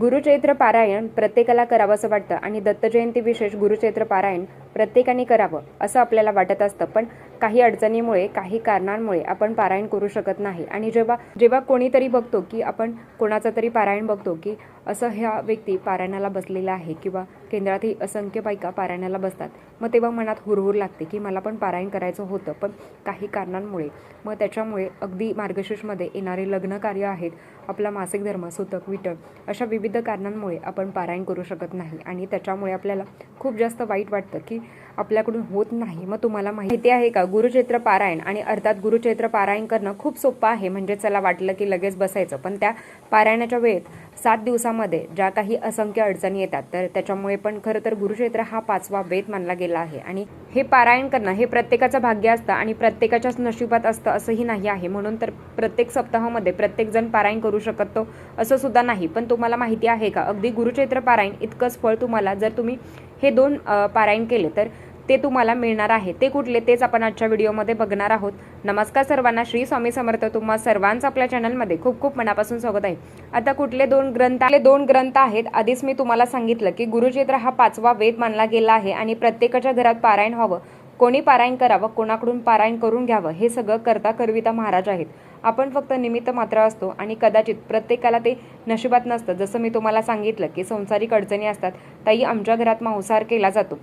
गुरुचैत्र पारायण प्रत्येकाला करावं असं वाटतं आणि दत्तजयंती विशेष गुरुचैत्र पारायण प्रत्येकाने करावं असं आपल्याला वाटत असतं. पण काही अडचणीमुळे काही कारणांमुळे आपण पारायण करू शकत नाही. आणि जेव्हा जेव्हा कोणीतरी बघतो की आपण कोणाचं तरी पारायण बघतो की असं ह्या व्यक्ती पारायणाला बसलेला आहे किंवा केंद्रातही असंख्य बायका पारायणाला बसतात मग तेव्हा मनात हुरहुर लागते की मला पण पारायण करायचं होतं. पण काही कारणांमुळे मग त्याच्यामुळे अगदी मार्गशीर्षमध्ये येणारे लग्न कार्य आहेत आपला मासिक धर्म सुतक विटळ अशा विविध कारणांमुळे आपण पारायण करू शकत नाही. आणि त्याच्यामुळे आपल्याला खूप जास्त वाईट वाटतं की आपल्याकडून होत नाही. मग तुम्हाला माहिती आहे का गुरुचैत्र पारायण आणि अर्थात गुरुचैत्र पारायण करणं खूप सोपं आहे. म्हणजे चला वाटलं की लगेच बसायचं. पण त्या पारायणाच्या वेळेत सात दिवसामध्ये ज्या काही असंख्य अडचणी येतात तर त्याच्यामुळे पण खरं तर गुरुक्षेत्र हा पाचवा वेद मानला गेला आहे. आणि हे पारायण करणं हे प्रत्येकाचं भाग्य असतं आणि प्रत्येकाच्याच नशिबात असतं असंही नाही आहे. म्हणून तर प्रत्येक सप्ताहामध्ये प्रत्येकजण पारायण करू शकतो असं सुद्धा नाही. पण तुम्हाला माहिती आहे का अगदी गुरुचैत्र पारायण इतकंच फळ तुम्हाला जर तुम्ही हे दोन पारायण केले. तर ते तुम्हाला मिळणार आहे. ते कुठले तेच आपण आजच्या व्हिडिओमध्ये बघणार आहोत. नमस्कार सर्वांना. श्री स्वामी समर्थ तुम्हा सर्वांचं आपल्या चॅनलमध्ये खूप खूप मनापासून स्वागत आहे. आता कुठले दोन ग्रंथ आले दोन ग्रंथ आहेत आधीच मी तुम्हाला सांगितलं की गुरुचित्र हा पाचवा वेद मानला गेला आहे आणि प्रत्येकाच्या घरात पारायण व्हावं. कोणी पारायण करावं कोणाकडून पारायण करून घ्यावं हे सगळं करता करविता महाराज आहेत. आपण फक्त निमित्त मात्र असतो आणि कदाचित प्रत्येकाला ते नशिबात नसतं. जसं मी तुम्हाला सांगितलं की संसारिक अडचणी असतात ताई आमच्या घरात मांसाहार केला जातो.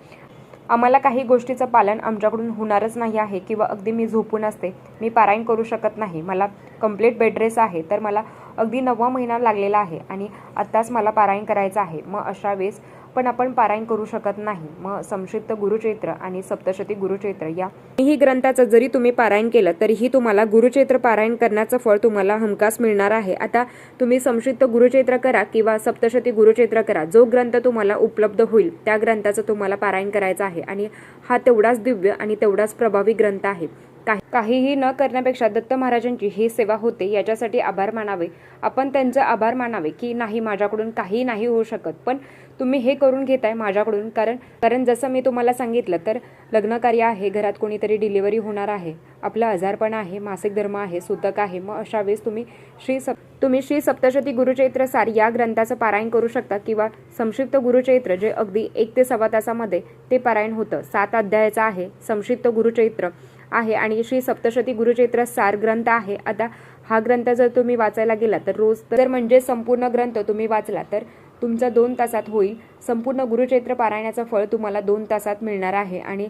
आम्हाला काही गोष्टीचं पालन आमच्याकडून होणारच नाही आहे किंवा अगदी मी झोपून असते मी पारायण करू शकत नाही मला कंप्लीट बेड आहे तर मला अगदी नववा महिना लागलेला आहे आणि आत्ताच मला पारायण करायचं आहे. मग अशा वेळेस पण आपण पारायण करू शकत नाही. मग संक्षिप्त गुरुचैत्र आणि सप्तशती गुरुचैत्र या. ही ग्रंथाचं जरी तुम्ही पारायण केलं तरीही तुम्हाला गुरुचैत्र पारायण करण्याचं फळ तुम्हाला हमखास मिळणार आहे. आता तुम्ही संक्षिप्त गुरुचैत्र करा किंवा सप्तशती गुरुचैत्र करा. जो ग्रंथ तुम्हाला उपलब्ध होईल त्या ग्रंथाचं तुम्हाला पारायण करायचं आहे. आणि हा तेवढाच दिव्य आणि तेवढाच प्रभावी ग्रंथ आहे. काहीही न करण्यापेक्षा दत्त महाराजांची ही सेवा होते याच्यासाठी आभार मानावे. आपण त्यांचं आभार मानावे की नाही माझ्याकडून काही नाही होऊ शकत. पण तुम्ही हे करून घेताय माझ्याकडून कारण कारण जसं मी तुम्हाला सांगितलं तर लग्न कार्य आहे घरात कोणीतरी डिलिव्हरी होणार आहे. आपलं आजारपण आहे मासिक धर्म आहे सुतक आहे. मग अशा वेळेस तुम्ही श्री सप तुम्ही श्री सप्तशती गुरुचैत्र सार या ग्रंथाचं पारायण करू शकता किंवा संक्षिप्त गुरुचैत्र जे अगदी एक ते सव्वा तासामध्ये ते पारायण होतं. सात अध्यायाचं आहे संक्षिप्त गुरुचैत्र. आहे आणि श्री सप्तशती गुरुचैत्र सार ग्रंथ आहे. आता हा ग्रंथ जर तुम्ही वाचायला गेला तर रोज तर म्हणजे संपूर्ण ग्रंथ तुम्ही वाचला तर तुमचा दोन तासात होईल. संपूर्ण गुरुचैत्र पारायणाचं फळ तुम्हाला दोन तासात मिळणार आहे आणि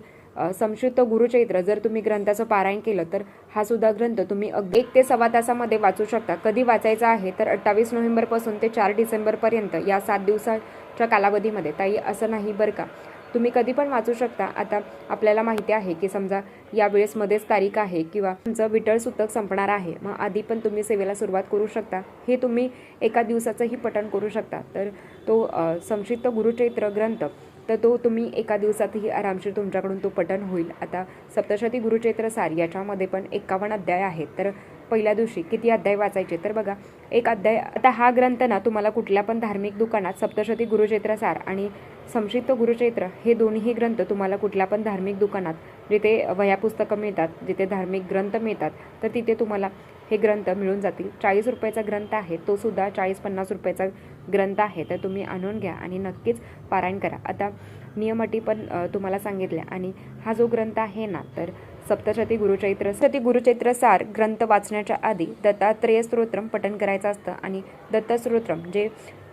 संक्षिप्त गुरुचैत्र जर तुम्ही ग्रंथाचं पारायण केलं तर हा सुद्धा ग्रंथ तुम्ही अगदी एक ते सव्वा तासामध्ये वाचू शकता. कधी वाचायचा आहे तर अठ्ठावीस नोव्हेंबरपासून ते चार डिसेंबरपर्यंत या सात दिवसाच्या कालावधीमध्ये. ताई असं नाही बरं का? तुम्ही कधी पण वाचू शकता. आता आपल्याला माहिती आहे की समजा या वेळेस मध्येच तारीख आहे किंवा तुमचं विठळ सुतक संपणार आहे मग आधी पण तुम्ही सेवेला सुरुवात करू शकता. हे तुम्ही एका दिवसाचंही पठण करू शकता. तर तो संक्षिप्त गुरुचैत्र ग्रंथ तर तो तुम्ही एका दिवसातही आरामशीर तुमच्याकडून तो पठण होईल. आता सप्तशती गुरुचैत्र सार याच्यामध्ये पण एकावन्न अध्याय आहेत. तर पहिल्या दिवशी किती अध्याय वाचायचे? तर बघा एक अध्याय आता हा ग्रंथ ना तुम्हाला कुठल्या पण धार्मिक दुकानात सप्तशती गुरुचैत्रसार आणि संक्षिप्त गुरुचैत्र हे दोन्ही ग्रंथ तुम्हाला कुठल्या पण धार्मिक दुकानात जिथे वह्या पुस्तकं मिळतात जिथे धार्मिक ग्रंथ मिळतात तर तिथे तुम्हाला हे ग्रंथ मिळून जातील. चाळीस रुपयाचा ग्रंथ आहे तो सुद्धा चाळीस पन्नास रुपयाचा ग्रंथ आहे तर तुम्ही आणून घ्या आणि नक्कीच पारायण करा. आता नियमटी पण तुम्हाला सांगितल्या आणि हा जो ग्रंथ आहे ना तर सप्तशती गुरुचैत्र सती गुरुचैत्र सार ग्रंथ वाचण्याच्या आधी दत्तात्रेय स्तोत्रम पठन करायचं असतं आणि दत्तस्तोत्रम जे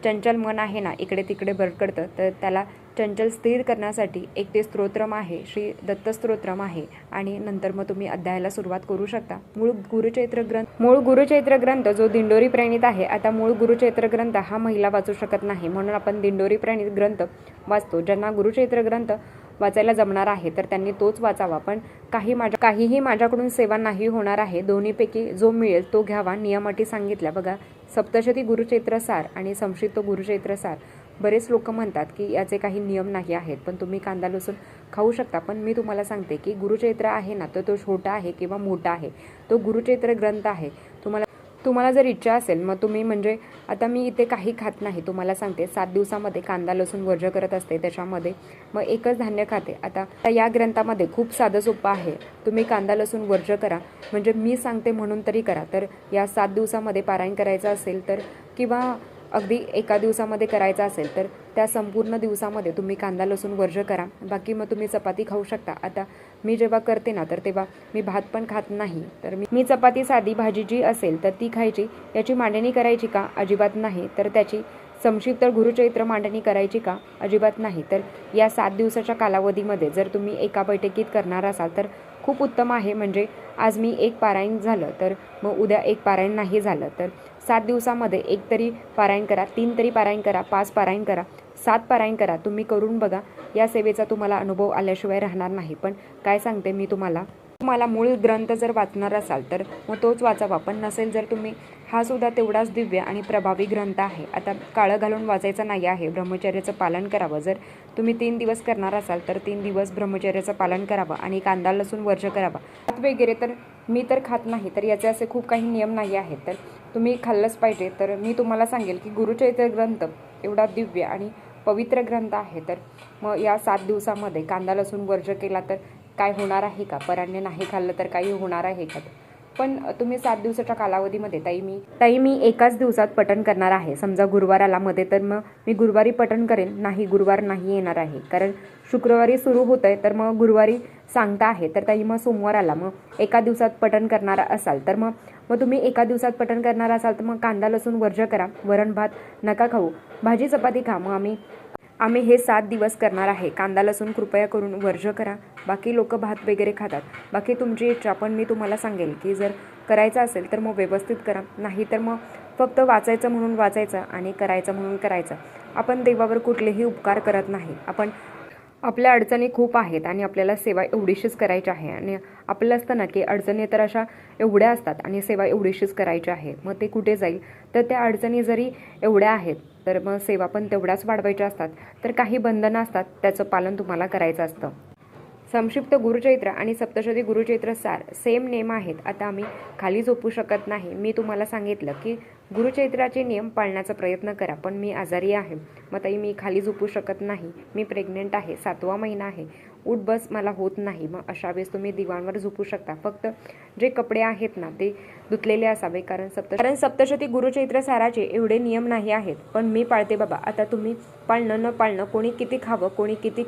चंचल मन आहे ना इकडे तिकडे भरकडतं तर त्याला चंचल स्थिर करण्यासाठी एक ते स्तोत्रम आहे श्री दत्तस्तोत्रम आहे. आणि नंतर मग तुम्ही अध्यायाला सुरुवात करू शकता. मूळ गुरुचैत्र ग्रंथ मूळ गुरुचैत्र ग्रंथ जो दिंडोरी प्रणित आहे आता मूळ गुरुचैत्र ग्रंथ हा महिला वाचू शकत नाही. म्हणून आपण दिंडोरी प्रणित ग्रंथ वाचतो ज्यांना गुरुचैत्र ग्रंथ वाचायला जमणार आहे तर त्यांनी तोच वाचावा. पण काही माझ्या काहीही माझ्याकडून सेवा नाही होणार आहे दोन्हीपैकी जो मिळेल तो घ्यावा नियमाटी सांगितल्या. बघा सप्तशती गुरुचैत्रसार आणि संक्षिप्त गुरुचैत्रसार बरेच लोक म्हणतात की याचे काही नियम नाही आहेत पण तुम्ही कांदा लसूण खाऊ शकता. पण मी तुम्हाला सांगते की गुरुचैत्र आहे ना तर तो छोटा आहे किंवा मोठा आहे. तो गुरुचैत्र ग्रंथ आहे. तुम्हाला तुम्हाला जर इच्छा असेल मग तुम्ही म्हणजे आता मी इथे काही खात नाही तुम्हाला सांगते सात दिवसामध्ये कांदा लसूण वर्ज करत असते त्याच्यामध्ये मग एकच धान्य खाते. आता या ग्रंथामध्ये खूप साधं सोपं आहे तुम्ही कांदा लसूण वर्ज करा. म्हणजे मी सांगते म्हणून तरी करा. तर या सात दिवसामध्ये पारायण करायचं असेल तर किंवा अगदी एका दिवसामध्ये करायचं असेल तर त्या संपूर्ण दिवसामध्ये तुम्ही कांदा लसूण वर्ज करा. बाकी मग तुम्ही चपाती खाऊ शकता. आता मी जेव्हा करते ना तर तेव्हा मी भात पण खात नाही. तर मी मी चपाती साधी भाजी जी असेल तर ती खायची. याची मांडणी करायची का? अजिबात नाही. तर त्याची संक्षिप्त गुरुचरित्र मांडणी करायची का? अजिबात नाही. तर या सात दिवसाच्या कालावधीमध्ये जर तुम्ही एका बैठकीत करणार असाल तर खूप उत्तम आहे. म्हणजे आज मी एक पारायण झालं तर मग उद्या एक पारायण नाही झालं तर सात दिवसामध्ये एक तरी पारायण करा तीन तरी पारायण करा पाच पारायण करा सात पारायण करा. तुम्ही करून बघा. या सेवेचा तुम्हाला अनुभव आल्याशिवाय राहणार नाही. पण काय सांगते मी तुम्हाला? तुम्हाला मूळ ग्रंथ जर वाचणार असाल तर मग तोच वाचावा. पण नसेल जर तुम्ही हा सुद्धा तेवढाच दिव्य आणि प्रभावी ग्रंथ आहे. आता काळं घालून वाचायचं नाही आहे. ब्रह्मचर्याचं पालन करावं. जर तुम्ही तीन दिवस करणार असाल तर तीन दिवस ब्रह्मचर्याचं पालन करावं आणि कांदा लसूण वर्ज करावा. हात वगैरे तर मी तर खात नाही. तर याचे असे खूप काही नियम नाही आहेत. तर तुम्ही खाल्लंच पाहिजे. तर मी तुम्हाला सांगेल की गुरुचरित्र ग्रंथ एवढा दिव्य आणि पवित्र ग्रंथ आहे. तर मग या सात दिवसामध्ये कांदा लसूण वर्ज केला तर काय होणार आहे का? पराने नाही खाल्लं तर काही होणार आहे का? पण तुम्ही सात दिवसाच्या कालावधीमध्ये ताई मी ताई मी एकाच दिवसात पठण करणार आहे. समजा गुरुवार आला मध्ये तर मग मी गुरुवारी पठण करेन. नाही गुरुवार नाही येणार आहे. कारण शुक्रवारी सुरू होत आहे तर मग गुरुवारी सांगता आहे. तर ताई मग सोमवार आला मग एका दिवसात पठण करणार असाल. तर मग मग तुम्ही एका दिवसात पठण करणार असाल तर मग कांदा लसूण वर्ज करा. वरण भात नका खाऊ. भाजी चपाती खा. मग आम्ही आम्ही हे सात दिवस करणार आहे. कांदा लसूण कृपया करून वर्ज करा. बाकी लोक भात वगैरे खातात. बाकी तुमची इच्छा पण मी तुम्हाला सांगेल की जर करायचं असेल तर मग व्यवस्थित करा. नाही तर मग फक्त वाचायचं म्हणून वाचायचं आणि करायचं म्हणून करायचं. आपण देवावर कुठलेही उपकार करत नाही. आपण आपल्या अडचणी खूप आहेत आणि आपल्याला सेवा एवढीशीच करायची आहे. आणि आपलं असतं ना की अडचणी तर अशा एवढ्या असतात आणि सेवा एवढीशीच करायची आहे. मग ते कुठे जाईल? तर त्या अडचणी जरी एवढ्या आहेत तर मग सेवा पण तेवढ्याच वाढवायच्या असतात. तर काही बंधनं असतात त्याचं पालन तुम्हाला करायचं असतं. संक्षिप्त गुरुचैत्र आणि सप्तशती गुरुचैत्र सार सेम नेम आहेत. आता आम्ही खाली झोपू शकत नाही. मी तुम्हाला सांगितलं की गुरुचैत्राचे नियम पाळण्याचा प्रयत्न करा पण मी आजारी आहे. मग ताई मी खाली झोपू शकत नाही. मी प्रेग्नेंट आहे. सातवा महिना आहे. उठ बस मला होत नाही. मग अशा वेळेस तुम्ही दिवाणवर झोपू शकता. फक्त जे कपडे आहेत ना ते धुतलेले असावे. कारण सप्त कारण सप्तशती गुरुचैत्र साराचे एवढे नियम नाही आहेत. पण मी पाळते बाबा. आता तुम्ही पाळणं न पाळणं कोणी किती खावं कोणी किती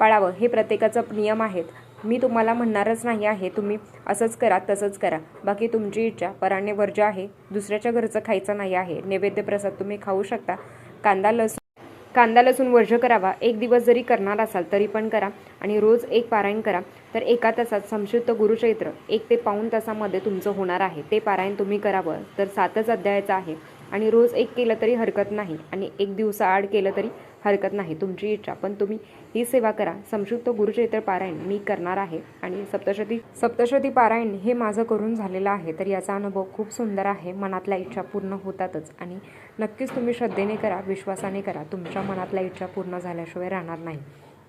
पाळावं. हे प्रत्येकाचं नियम आहेत. मी तुम्हाला म्हणणारच नाही आहे. तुम्ही असंच करा तसंच करा. बाकी तुमची इच्छा पराने वर्ज आहे दुसऱ्याच्या घरचं खायचं नाही आहे. नैवेद्य प्रसाद तुम्ही खाऊ शकता. कांदा लसूण कांदा लसूण वर्ज करावा. एक दिवस जरी करणार असाल तरी पण करा. आणि रोज एक पारायण करा. तर एका तासात संक्षिप्त गुरुचैत्र एक ते पाऊण तासामध्ये तुमचं होणार आहे. ते पारायण तुम्ही करावं. तर सातच अध्यायाचं आहे. आणि रोज एक केलं तरी हरकत नाही आणि एक दिवसाआड केलं तरी हरकत नाही तुमची इच्छा. पण तुम्ही ही सेवा करा. संक्षिप्त गुरुचरित्र पारायण मी करणार आहे आणि सप्तशती सप्तशती पारायण हे माझं करून झालेलं आहे तर याचा अनुभव खूप सुंदर आहे. मनातल्या इच्छा पूर्ण होतातच आणि नक्कीच तुम्ही श्रद्धेने करा विश्वासाने करा. तुमच्या मनातल्या इच्छा पूर्ण झाल्याशिवाय राहणार नाही.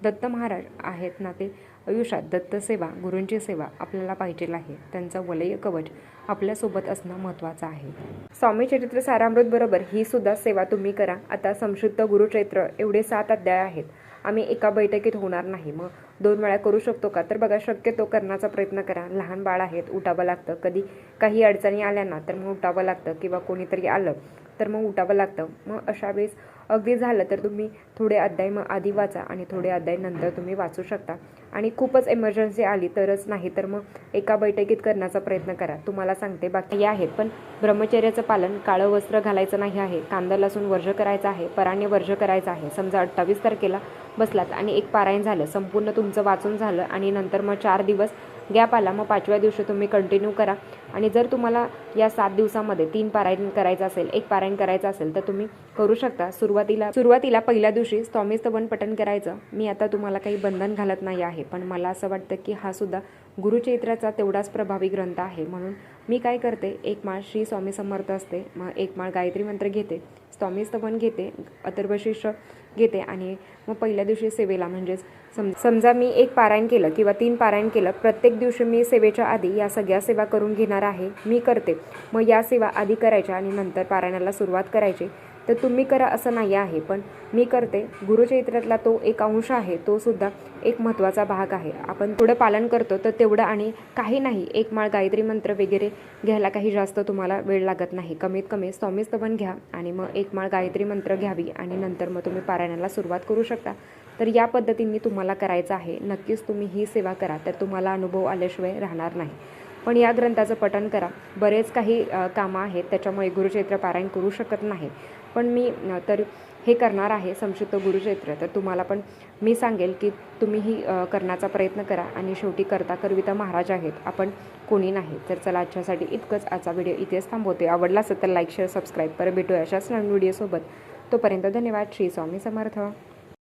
दत्त महाराज आहेत ना ते? आयुष्यात दत्त सेवा गुरूंची सेवा आपल्याला पाहिजे आहे. त्यांचं वलय कवच आपल्यासोबत असणं महत्त्वाचं आहे. स्वामी चरित्र सारामृत बरोबर ही सुद्धा सेवा तुम्ही करा. आता संशुद्ध गुरुचैत्र एवढे सात अध्याय आहेत. आम्ही एका बैठकीत होणार नाही. मग दोन वेळा करू शकतो का? तर बघा शक्यतो करण्याचा प्रयत्न करा. लहान बाळ आहेत उठावं लागतं. कधी काही अडचणी आल्या ना तर मग उठावं लागतं. किंवा कोणीतरी आलं तर मग उठावं लागतं. मग अशा वेळेस अगदी झालं तर तुम्ही थोडे अध्याय मग आधी वाचा आणि थोडे अध्याय नंतर तुम्ही वाचू शकता. आणि खूपच एमर्जन्सी आली तरच नाही तर मग एका बैठकीत करण्याचा प्रयत्न करा. तुम्हाला सांगते बाकी आहेत पण ब्रह्मचर्याचं पालन काळं वस्त्र घालायचं नाही आहे कांदा लसूण वर्ज करायचं आहे पराने वर्ज करायचं आहे. समजा अठ्ठावीस तारखेला बसलात आणि एक पारायण झालं संपूर्ण तुमचं वाचून झालं आणि नंतर मग चार दिवस गॅप आला मग पाचव्या दिवशी तुम्ही कंटिन्यू करा. आणि जर तुम्हाला या सात दिवसामध्ये तीन पारायण करायचं असेल एक पारायण करायचं असेल तर तुम्ही करू शकता. सुरुवातीला सुरुवातीला पहिल्या दिवशी स्वामी स्तवन पठण करायचं. मी आता तुम्हाला काही बंधन घालत नाही आहे पण मला असं वाटतं की हा सुद्धा गुरुचैत्राचा तेवढाच प्रभावी ग्रंथ आहे. म्हणून मी काय करते एक माळ श्री स्वामी समर्थ असते मग एक माळ गायत्री मंत्र घेते. स्वामी स्तवन घेते अथर्वशीर्ष घेते आणि मग पहिल्या दिवशी सेवेला म्हणजेच सम समजा मी एक पारायण केलं किंवा तीन पारायण केलं प्रत्येक दिवशी मी सेवेच्या आधी या सगळ्या सेवा करून घेणार आहे मी करते. मग या सेवा आधी करायच्या आणि नंतर पारायणाला सुरुवात करायची. तर तुम्ही करा असं नाही आहे पण मी करते. गुरुचरित्रातला तो एक अंश आहे तो सुद्धा एक महत्त्वाचा भाग आहे. आपण थोडं पालन करतो तर तेवढं आणि काही नाही. एक माळ गायत्री मंत्र वगैरे घ्यायला काही जास्त तुम्हाला वेळ लागत नाही. कमीत कमी स्वामीस्तवन घ्या आणि मग एक माळ गायत्री मंत्र घ्यावी आणि नंतर मग तुम्ही पारायणाला सुरुवात करू शकता. तर या पद्धतीने तुम्हाला करायचं आहे. नक्कीच तुम्ही ही सेवा करा तर तुम्हाला अनुभव आल्याशिवाय राहणार नाही. पण या ग्रंथाचं पठण करा. बरेच काही कामं आहेत त्याच्यामुळे गुरुचैत्र पारायण करू शकत नाही. पण मी तर हे करणार आहे संक्षिप्त गुरुचैत्र तर तुम्हाला पण मी सांगेल की तुम्हीही करण्याचा प्रयत्न करा आणि शेवटी करता करविता महाराज आहेत. आपण कोणी नाही. तर चला आजच्यासाठी इतकंच. आजचा व्हिडिओ इथेच थांबवते. आवडला असेल तर लाईक शेअर सबस्क्राईब परत भेटूया अशाच नवीन व्हिडिओसोबत. तोपर्यंत धन्यवाद. श्री स्वामी समर्थ.